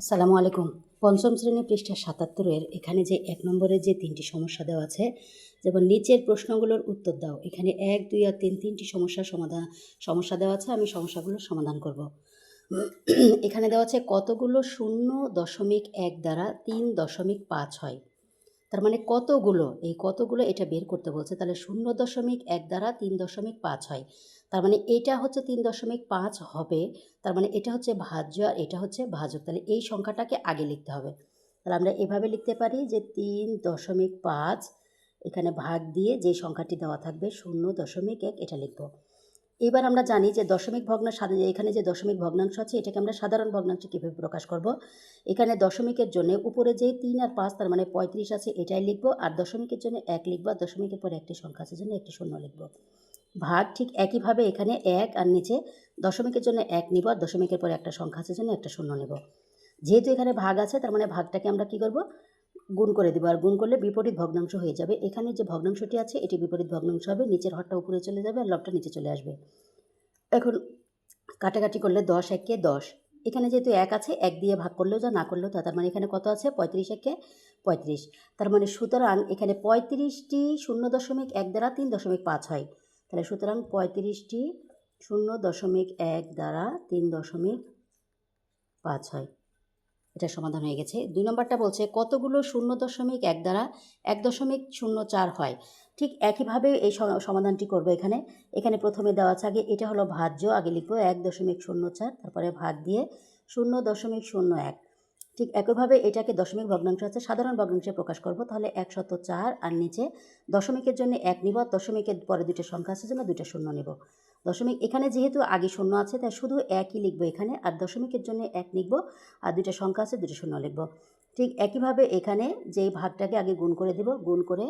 আসসালামু আলাইকুম। পঞ্চম শ্রেণি পৃষ্ঠা সাতাত্তরের এখানে যে এক নম্বরের যে তিনটি সমস্যা দেওয়া আছে, যেমন নিচের প্রশ্নগুলোর উত্তর দাও। এখানে এক, দুই আর তিন, তিনটি সমস্যার সমাধান সমস্যা দেওয়া আছে, আমি সমস্যাগুলোর সমাধান করব। এখানে দেওয়া আছে কতগুলো শূন্য দশমিক এক দ্বারা তিন দশমিক পাঁচ হয়। তার মানে কতগুলো? এই কতগুলো এটা বের করতে বলছে। তাহলে শূন্য দশমিক এক দ্বারা তিন দশমিক পাঁচ হয়। তার মানে এটা হচ্ছে তিন দশমিক পাঁচ হবে। তার মানে এটা হচ্ছে ভাজ্য আর এটা হচ্ছে ভাজক। তাহলে এই সংখ্যাটাকে আগে লিখতে হবে। তাহলে আমরা এভাবে লিখতে পারি যে তিন দশমিক পাঁচ এখানে ভাগ দিয়ে যে সংখ্যাটি দেওয়া থাকবে শূন্য দশমিক এক, এটা লিখব। এবার আমরা জানি যে দশমিক ভগ্নাংশ এখানে যে দশমিক ভগ্নাংশ আছে, এটাকে আমরা সাধারণ ভগ্নাংশ কীভাবে প্রকাশ করব? এখানে দশমিকের জন্য উপরে যে তিন আর পাঁচ, তার মানে পঁয়ত্রিশ আছে, এটাই লিখব। আর দশমিকের জন্য এক লিখব, আর দশমিকের পরে একটি সংখ্যা আছে জন্য একটি শূন্য লিখব। ভাগ ঠিক একইভাবে এখানে এক আর নিচে দশমিকের জন্য এক নিব, আর দশমিকের পরে একটা সংখ্যা আছে জন্য একটা শূন্য নেব। যেহেতু এখানে ভাগ আছে, তার মানে ভাগটাকে আমরা কি করব? গুণ করে দেবো। আর গুণ করলে বিপরীত ভগ্নাংশ হয়ে যাবে। এখানে যে ভগ্নাংশটি আছে, এটি বিপরীত ভগ্নাংশ হবে। নিচের হরটা উপরে চলে যাবে আর লবটা নিচে চলে আসবে। এখন কাটাকাটি করলে দশ একে দশ। এখানে যেহেতু এক আছে, এক দিয়ে ভাগ করলেও যা, না করলেও তা। তার মানে এখানে কত আছে? পঁয়ত্রিশ একে পঁয়ত্রিশ। তার মানে সুতরাং এখানে পঁয়ত্রিশটি শূন্য দশমিক এক দ্বারা তিন দশমিক পাঁচ হয়। তাহলে সুতরাং পঁয়ত্রিশটি শূন্য দশমিক এক দ্বারা তিন দশমিক পাঁচ হয়। এটা সমাধান হয়ে গেছে। দুই নম্বরটা বলছে, কতগুলো শূন্য দশমিক এক দ্বারা এক দশমিক শূন্য চার হয়? ঠিক একইভাবে এই সমাধানটি করব এখানে। এখানে প্রথমে দেওয়া আছে আগে এটা হলো ভাজ্য, আগে লিখব এক দশমিক শূন্য চার, তারপরে ভাগ দিয়ে শূন্য দশমিক শূন্য এক। ঠিক একইভাবে এটাকে দশমিক ভগ্নাংশ আছে, সাধারণ ভগ্নাংশে প্রকাশ করব, তাহলে একশত চার আর নিচে দশমিকের জন্য এক নিব দশমিকের পরে দুটো সংখ্যা আছে, জন্য দুটো শূন্য নেব। দশমিক এখানে যেহেতু আগে শূন্য আছে, তাই শুধু একই লিখব এখানে, আর দশমিকের জন্য এক লিখব, আর দুটো সংখ্যা আছে দুটো শূন্য লিখব। ঠিক একইভাবে এখানে যেই ভাগটাকে আগে গুণ করে দেব, গুণ করে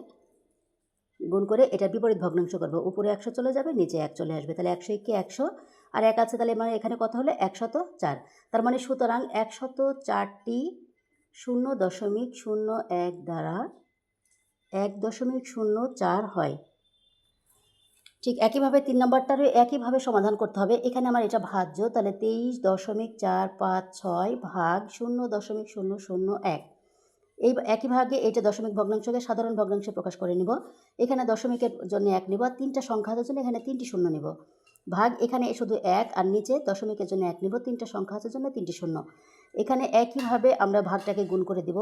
গুণ করে এটা বিপরীত ভগ্নাংশ করব। উপরে একশো চলে যাবে, নিচে এক চলে আসবে। তাহলে একশো একে একশো, আর এক আছে, তাহলে মানে এখানে কত হলো? একশত চার। তার মানে সুতরাং একশত চারটি শূন্য দশমিক শূন্য এক দ্বারা এক দশমিক শূন্য চার হয়। ঠিক একইভাবে তিন নম্বরটারও একইভাবে সমাধান করতে হবে। এখানে আমার এটা ভাজ্য, তাহলে তেইশ দশমিক চার পাঁচ ছয় ভাগ শূন্য দশমিক শূন্য শূন্য এক। এই একই ভাগে এইটা দশমিক ভগ্নাংশকে সাধারণ ভগ্নাংশে প্রকাশ করে নিব। এখানে দশমিকের জন্য এক নিব আর তিনটা সংখ্যা আছে জন্য এখানে তিনটি শূন্য নিব। ভাগ এখানে শুধু এক আর নিচে দশমিকের জন্য এক নিব, তিনটা সংখ্যা আছে জন্য তিনটি শূন্য। এখানে একইভাবে আমরা ভাগটাকে গুণ করে দিব।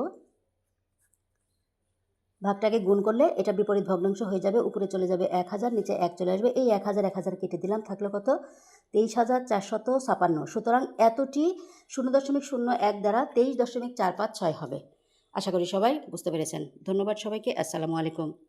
ভাগটাকে গুণ করলে এটা বিপরীত ভগ্নাংশ হয়ে যাবে, উপরে চলে যাবে এক হাজার, নিচে এক চলে আসবে। এই এক হাজার এক হাজার কেটে দিলাম, থাকলে কত? তেইশ হাজার চারশত ছাপান্ন। সুতরাং এতটি শূন্য দশমিক শূন্য এক দ্বারা তেইশ দশমিক চার পাঁচ ছয় হবে। আশা করি সবাই বুঝতে পেরেছেন। ধন্যবাদ সবাইকে। আসসালামু আলাইকুম।